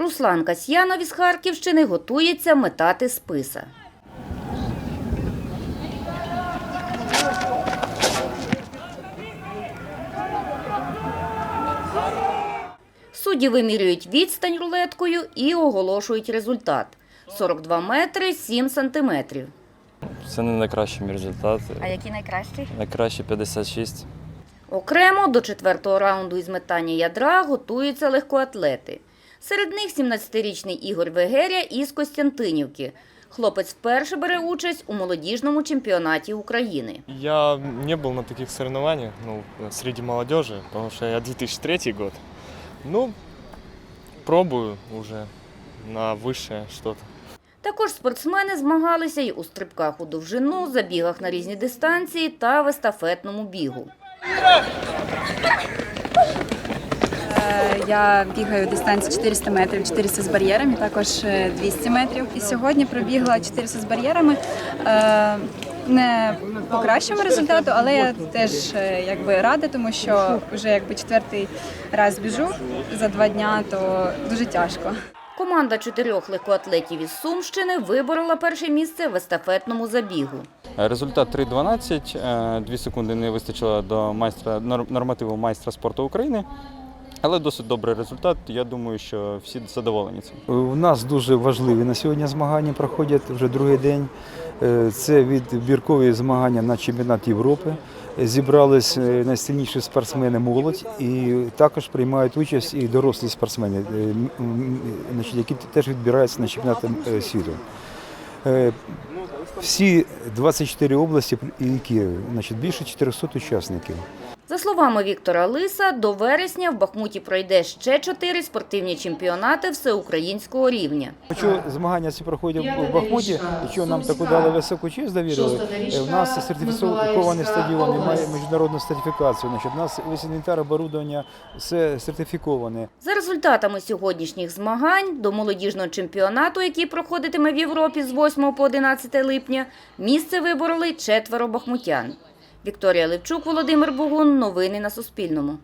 Руслан Касьянов із Харківщини готується метати списа. Судді вимірюють відстань рулеткою і оголошують результат. 42 метри 7 сантиметрів. Це не найкращий мій результат. який найкращий? Найкраще 56. Окремо до четвертого раунду із метання ядра готуються легкоатлети. Серед них 17-річний Ігор Вегеря із Костянтинівки. Хлопець вперше бере участь у молодіжному чемпіонаті України. Я не был на таких соревнованиях, ну, среди молодежи, потому что я 2003 год. Ну, пробую уже на высшее что-то. Також спортсмени змагалися й у стрибках у довжину, забігах на різні дистанції та в естафетному бігу. Е, Я бігаю дистанцію 400 метрів, 400 з бар'єрами, також е, 200 метрів. І сьогодні пробігла 400 з бар'єрами. Е, Не по кращому результату, але я теж е, якби рада, тому що вже якби четвертий раз біжу за два дня, то дуже тяжко. Команда чотирьох легкоатлетів із Сумщини виборола перше місце в естафетному забігу. Результат 3.12. Е, Дві секунди не вистачило до майстра нормативу майстра спорту України. Але досить добрий результат. Я думаю, що всі задоволені цим. У нас дуже важливі на сьогодні змагання проходять вже другий день. Е, Це відбіркові змагання на чемпіонат Європи. Зібрались е, найсильніші спортсмени молодь і також приймають участь і дорослі спортсмени, е, які теж відбираються на чемпіонат е, світу. Е, Всі 24 області і Київ, значить, більше 400 учасників. За словами Віктора Лиса, до вересня в Бахмуті пройде ще чотири спортивні чемпіонати всеукраїнського рівня. Якщо змагання ці проходять у Бахмуті, якщо нам таку дали високу честь довірили, е, в нас сертифікований стадіон, і має міжнародну сертифікацію. Значить, у нас весь інвентар, оборудовання, все сертифіковане. За результатами сьогоднішніх змагань до молодіжного чемпіонату, який проходитиме в Європі з 8 по 11 липня, місце вибороли четверо бахмутян. Вікторія Левчук, Володимир Богун. Новини на Суспільному.